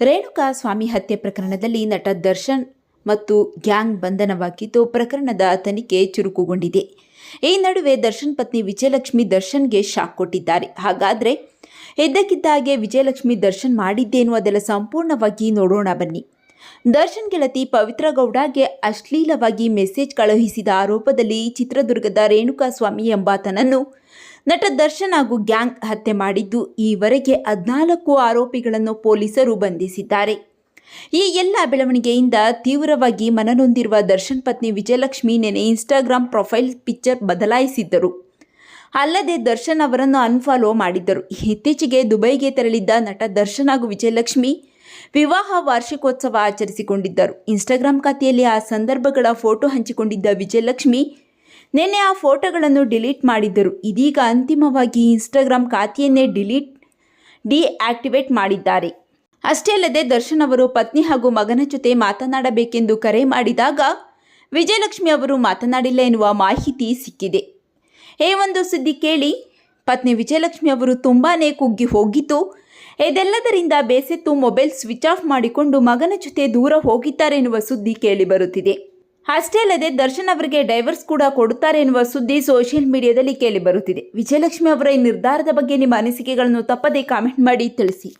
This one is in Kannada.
ರೇಣುಕಾ ಸ್ವಾಮಿ ಹತ್ಯೆ ಪ್ರಕರಣದಲ್ಲಿ ನಟ ದರ್ಶನ್ ಮತ್ತು ಗ್ಯಾಂಗ್ ಬಂಧನವಾಗಿದ್ದು ಪ್ರಕರಣದ ತನಿಖೆ ಚುರುಕುಗೊಂಡಿದೆ. ಈ ನಡುವೆ ದರ್ಶನ್ ಪತ್ನಿ ವಿಜಯಲಕ್ಷ್ಮಿ ದರ್ಶನ್ಗೆ ಶಾಕ್ ಕೊಟ್ಟಿದ್ದಾರೆ. ಹಾಗಾದರೆ ಎದ್ದಕ್ಕಿದ್ದಾಗೆ ವಿಜಯಲಕ್ಷ್ಮಿ ದರ್ಶನ್ ಮಾಡಿದ್ದೇನು ಅದೆಲ್ಲ ಸಂಪೂರ್ಣವಾಗಿ ನೋಡೋಣ ಬನ್ನಿ. ದರ್ಶನ್ ಗೆಳತಿ ಪವಿತ್ರ ಗೌಡಗೆ ಅಶ್ಲೀಲವಾಗಿ ಮೆಸೇಜ್ ಕಳುಹಿಸಿದ ಆರೋಪದಲ್ಲಿ ಚಿತ್ರದುರ್ಗದ ರೇಣುಕಾಸ್ವಾಮಿ ಎಂಬಾತನನ್ನು ನಟ ದರ್ಶನ್ ಹಾಗೂ ಗ್ಯಾಂಗ್ ಹತ್ಯೆ ಮಾಡಿದ್ದು, ಈವರೆಗೆ ಹದಿನಾಲ್ಕು ಆರೋಪಿಗಳನ್ನು ಪೊಲೀಸರು ಬಂಧಿಸಿದ್ದಾರೆ. ಈ ಎಲ್ಲ ಬೆಳವಣಿಗೆಯಿಂದ ತೀವ್ರವಾಗಿ ಮನನೊಂದಿರುವ ದರ್ಶನ್ ಪತ್ನಿ ವಿಜಯಲಕ್ಷ್ಮಿ ನೆನೆ ಇನ್ಸ್ಟಾಗ್ರಾಮ್ ಪ್ರೊಫೈಲ್ ಪಿಕ್ಚರ್ ಬದಲಾಯಿಸಿದ್ದರು. ಅಲ್ಲದೆ ದರ್ಶನ್ ಅವರನ್ನು ಅನ್ಫಾಲೋ ಮಾಡಿದ್ದರು. ಇತ್ತೀಚೆಗೆ ದುಬೈಗೆ ತೆರಳಿದ್ದ ನಟ ದರ್ಶನ್ ಹಾಗೂ ವಿಜಯಲಕ್ಷ್ಮಿ ವಿವಾಹ ವಾರ್ಷಿಕೋತ್ಸವ ಆಚರಿಸಿಕೊಂಡಿದ್ದರು. ಇನ್ಸ್ಟಾಗ್ರಾಂ ಖಾತೆಯಲ್ಲಿ ಆ ಸಂದರ್ಭಗಳ ಫೋಟೋ ಹಂಚಿಕೊಂಡಿದ್ದ ವಿಜಯಲಕ್ಷ್ಮಿ ನಿನ್ನೆ ಆ ಫೋಟೋಗಳನ್ನು ಡಿಲೀಟ್ ಮಾಡಿದ್ದರು. ಇದೀಗ ಅಂತಿಮವಾಗಿ ಇನ್ಸ್ಟಾಗ್ರಾಂ ಖಾತೆಯನ್ನೇ ಡಿಲೀಟ್, ಡಿಆಕ್ಟಿವೇಟ್ ಮಾಡಿದ್ದಾರೆ. ಅಷ್ಟೇ ಅಲ್ಲದೆ ದರ್ಶನ್ ಅವರು ಪತ್ನಿ ಹಾಗೂ ಮಗನ ಜೊತೆ ಮಾತನಾಡಬೇಕೆಂದು ಕರೆ ಮಾಡಿದಾಗ ವಿಜಯಲಕ್ಷ್ಮಿ ಅವರು ಮಾತನಾಡಿಲ್ಲ ಎನ್ನುವ ಮಾಹಿತಿ ಸಿಕ್ಕಿದೆ. ಈ ಒಂದು ಸುದ್ದಿ ಕೇಳಿ, ಪತ್ನಿ ವಿಜಯಲಕ್ಷ್ಮಿ ಅವರು ತುಂಬಾ ಕುಗ್ಗಿ ಹೋಗಿದ್ದು ಇದೆಲ್ಲದರಿಂದ ಬೇಸೆತ್ತು ಮೊಬೈಲ್ ಸ್ವಿಚ್ ಆಫ್ ಮಾಡಿಕೊಂಡು ಮಗನ ಜೊತೆ ದೂರ ಹೋಗಿದ್ದಾರೆ ಎನ್ನುವ ಸುದ್ದಿ ಕೇಳಿ ಬರುತ್ತಿದೆ. ಅಷ್ಟೇ ಅಲ್ಲದೆ ದರ್ಶನ್ ಅವರಿಗೆ ಡೈವರ್ಸ್ ಕೂಡ ಕೊಡುತ್ತಾರೆ ಎನ್ನುವ ಸುದ್ದಿ ಸೋಷಿಯಲ್ ಮೀಡಿಯಾದಲ್ಲಿ ಕೇಳಿ ಬರುತ್ತಿದೆ. ವಿಜಯಲಕ್ಷ್ಮಿ ಅವರ ಈ ನಿರ್ಧಾರದ ಬಗ್ಗೆ ನಿಮ್ಮ ಅನಿಸಿಕೆಗಳನ್ನು ತಪ್ಪದೇ ಕಾಮೆಂಟ್ ಮಾಡಿ ತಿಳಿಸಿ.